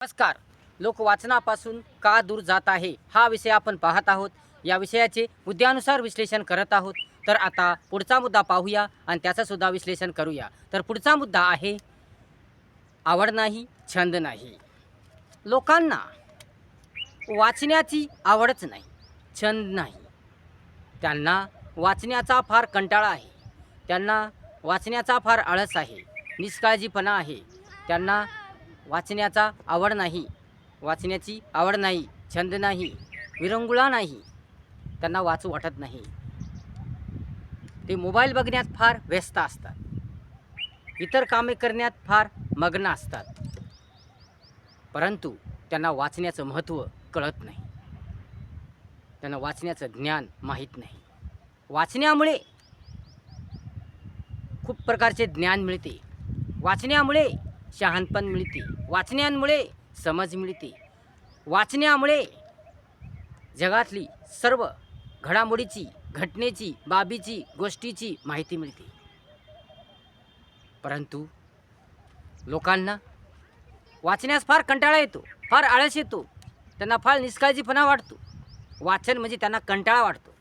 नमस्कार. लोक वाचनापासून का दूर जात आहे? हा विषय आपण पाहत आहोत. या विषयाचे मुद्द्यानुसार विश्लेषण करत आहोत. तर आता पुढचा मुद्दा पाहूया आणि त्याचं सुद्धा विश्लेषण करूया. तर पुढचा मुद्दा आहे आवड नाही छंद नाही. लोकांना वाचण्याची आवडच नाही छंद नाही. त्यांना वाचण्याचा फार कंटाळा आहे. त्यांना वाचण्याचा फार आळस आहे. निष्काळजीपणा आहे. त्यांना वाचण्याचा आवड नाही. वाचण्याची आवड नाही छंद नाही विरंगुळा नाही त्यांना वाचू वाटत नाही. ते मोबाईल बघण्यात फार व्यस्त असतात. इतर कामे करण्यात फार मग्न असतात. परंतु त्यांना वाचण्याचं महत्त्व कळत नाही. त्यांना वाचण्याचं ज्ञान माहीत नाही. वाचण्यामुळे खूप प्रकारचे ज्ञान मिळते. वाचण्यामुळे शहाणपण मिळते. वाचण्यामुळे समज मिळते. वाचण्यामुळे जगातली सर्व घडामोडीची घटनेची बाबीची गोष्टीची माहिती मिळते. परंतु लोकांना वाचण्यास फार कंटाळा येतो फार आळस येतो. त्यांना फार निष्काळजीपणा वाटतो. वाचन म्हणजे त्यांना कंटाळा वाटतो.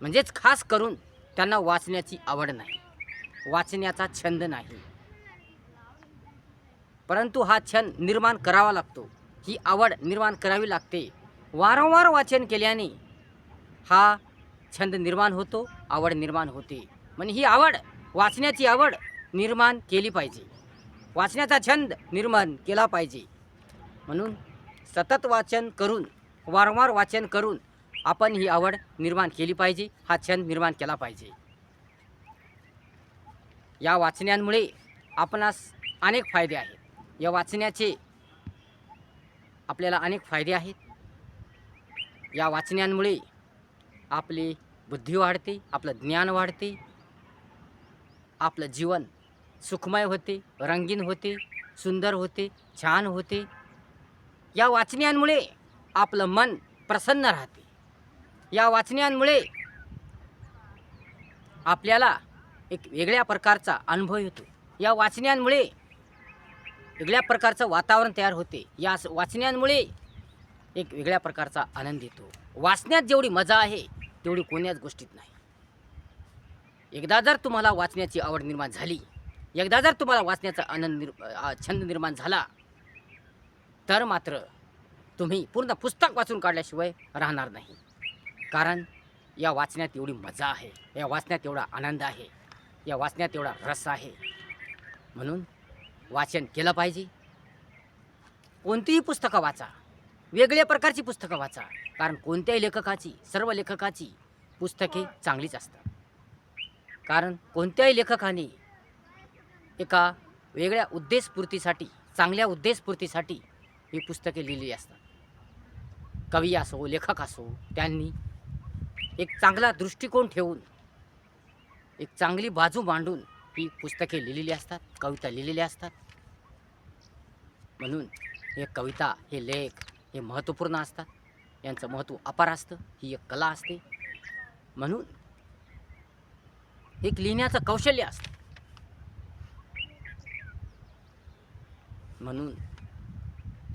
म्हणजेच खास करून त्यांना वाचण्याची आवड नाही. वाचण्याचा छंद नाही. परंतु हा छंद निर्माण करावा लागतो. ही आवड निर्माण करावी लागते. वारंवार वाचन केल्याने हा छंद निर्माण होतो आवड निर्माण होते. म्हणजे ही आवड वाचण्याची आवड निर्माण केली पाहिजे. वाचण्याचा छंद निर्माण केला पाहिजे. म्हणून सतत वाचन करून वारंवार वाचन करून आपण ही आवड निर्माण केली पाहिजे हा छंद निर्माण केला पाहिजे. या वाचण्यांमुळे आपणास अनेक फायदे आहेत. या वाचण्याचे आपल्याला अनेक फायदे आहेत. या वाचण्यांमुळे आपली बुद्धी वाढते आपलं ज्ञान वाढते आपलं जीवन सुखमय होते रंगीन होते सुंदर होते छान होते. या वाचण्यांमुळे आपलं मन प्रसन्न राहते. या वाचण्यांमुळे आपल्याला एक वेगळ्या प्रकारचा अनुभव येतो. या वाचण्यांमुळे वेगळ्या प्रकारचं वातावरण तयार होते. या वाचण्यांमुळे एक वेगळ्या प्रकारचा आनंद येतो. वाचण्यात जेवढी मजा आहे तेवढी कोण्याच गोष्टीत नाही. एकदा जर तुम्हाला वाचण्याची आवड निर्माण झाली एकदा जर तुम्हाला वाचण्याचा आनंद निर् छंद निर्माण झाला तर मात्र तुम्ही पूर्ण पुस्तक वाचून काढल्याशिवाय राहणार नाही. कारण या वाचण्यात एवढी मजा आहे या वाचण्यात एवढा आनंद आहे. या वाचण्यात एवढा रस आहे. म्हणून वाचन केलं पाहिजे. कोणतीही पुस्तकं वाचा. वेगळ्या प्रकारची पुस्तकं वाचा. कारण कोणत्याही लेखकाची सर्व लेखकाची पुस्तके चांगलीच असतात. कारण कोणत्याही लेखकाने एका वेगळ्या उद्देशपूर्तीसाठी चांगल्या उद्देशपूर्तीसाठी ही पुस्तके लिहिली असतात. कवी असो लेखक असो त्यांनी एक चांगला दृष्टिकोन ठेवून एक चांगली बाजू मांडून ही पुस्तके लिहिलेली असतात कविता लिहिलेल्या असतात. म्हणून हे कविता हे लेख हे महत्त्वपूर्ण असतात. यांचं महत्त्व अपार असतं ही एक कला असते. म्हणून एक लिहिण्याचं कौशल्य असतं. म्हणून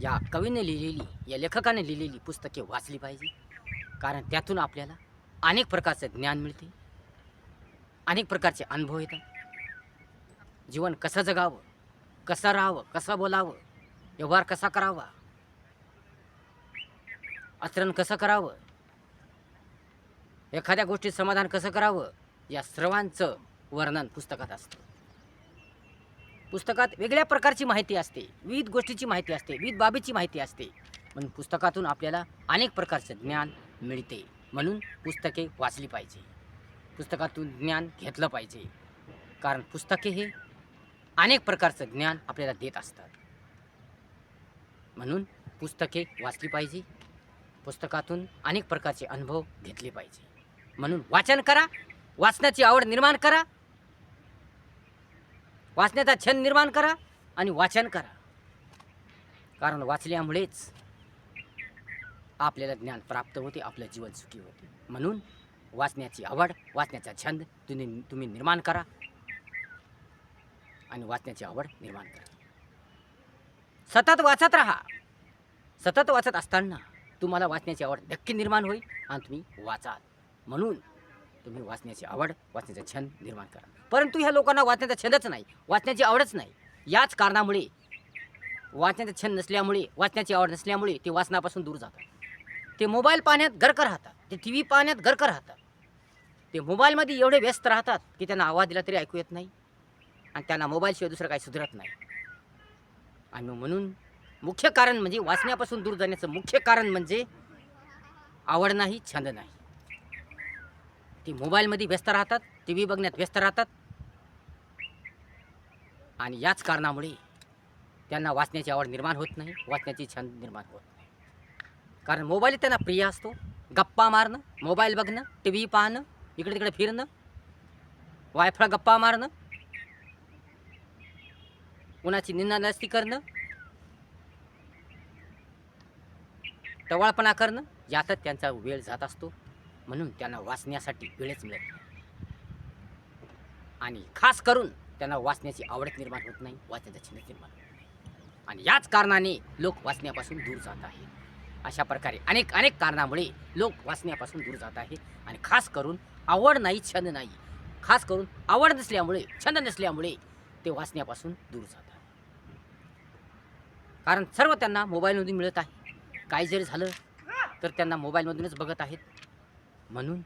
या कवीने लिहिलेली या लेखकाने लिहिलेली पुस्तके वाचली पाहिजे. कारण त्यातून आपल्याला अनेक प्रकारचं ज्ञान मिळते. अनेक प्रकारचे अनुभव येतात. जीवन कसं जगावं कसं राहावं कसं बोलावं व्यवहार कसा करावा आचरण कसं करावं एखाद्या गोष्टीत समाधान कसं करावं या सर्वांचं वर्णन पुस्तकात असतं. पुस्तकात वेगळ्या प्रकारची माहिती असते विविध गोष्टीची माहिती असते विविध बाबीची माहिती असते म्हणून पुस्तकातून आपल्याला अनेक प्रकारचं ज्ञान मिळते म्हणून पुस्तके वाचली पाहिजे. पुस्तकातून ज्ञान घेतलं पाहिजे. कारण पुस्तके हे अनेक प्रकारचं ज्ञान आपल्याला देत असतात. म्हणून पुस्तके वाचली पाहिजे. पुस्तकातून अनेक प्रकारचे अनुभव घेतले पाहिजे. म्हणून वाचन करा वाचण्याची आवड निर्माण करा वाचण्याचा छंद निर्माण करा आणि वाचन करा. कारण वाचल्यामुळेच आपल्याला ज्ञान प्राप्त होते आपलं जीवन सुखी होते. म्हणून वाचण्याची आवड वाचण्याचा छंद तुम्ही तुम्ही निर्माण करा. आणि वाचण्याची आवड निर्माण करा. सतत वाचत राहा. सतत वाचत असताना तुम्हाला वाचण्याची आवड नक्की निर्माण होईल आणि तुम्ही वाचाल. म्हणून तुम्ही वाचण्याची आवड वाचण्याचा छंद निर्माण करा. परंतु ह्या लोकांना वाचण्याचा छंदच नाही वाचण्याची आवडच नाही. याच कारणामुळे वाचण्याचा छंद नसल्यामुळे वाचण्याची आवड नसल्यामुळे ते वाचनापासून दूर जातात. ते मोबाईल पाहण्यात गर्क राहतात. ते टी व्ही पाहण्यात गर्क राहतात. ते मोबाईलमध्ये एवढे व्यस्त राहतात की त्यांना आवाज दिला तरी ऐकू येत नाही. आणि त्यांना मोबाईलशिवाय दुसरं काही सुधरत नाही. आणि म्हणून मुख्य कारण म्हणजे वाचण्यापासून दूर जाण्याचं मुख्य कारण म्हणजे आवड नाही छंद नाही. ती मोबाईलमध्ये व्यस्त राहतात टी व्ही बघण्यात व्यस्त राहतात. आणि याच कारणामुळे त्यांना वाचण्याची आवड निर्माण होत नाही वाचण्याची छंद निर्माण होत नाही. कारण मोबाईल त्यांना प्रिय असतो. गप्पा मारणं मोबाईल बघणं टी व्ही पाहणं इकडे तिकडे फिरणं वायफळ गप्पा मारणं कुणाची निंदा नसती करणं टवाळपणा करणं यातच त्यांचा वेळ जात असतो. म्हणून त्यांना वाचण्यासाठी वेळच मिळत नाही. आणि खास करून त्यांना वाचण्याची आवड निर्माण होत नाही. वाचण्याचा छंद निर्माण होत. नाही आणि याच कारणाने लोक वाचण्यापासून दूर जात आहे अशा प्रकारे अनेक अनेक कारणामुळे लोक वाचण्यापासून दूर जात आहे. आणि खास करून आवड नाही छंद नाही. खास करून आवड नसल्यामुळे छंद नसल्यामुळे ते वाचण्यापासून दूर जात आहे. कारण सर्व त्यांना मोबाईलमधून मिळत आहे. काय जरी झालं तर त्यांना मोबाईलमधूनच बघत आहेत. म्हणून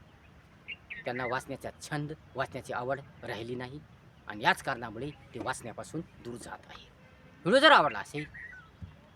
त्यांना वाचण्याचा छंद वाचण्याची आवड राहिली नाही. आणि याच कारणामुळे ते वाचण्यापासून दूर जात आहे. व्हिडिओ जर आवडला असेल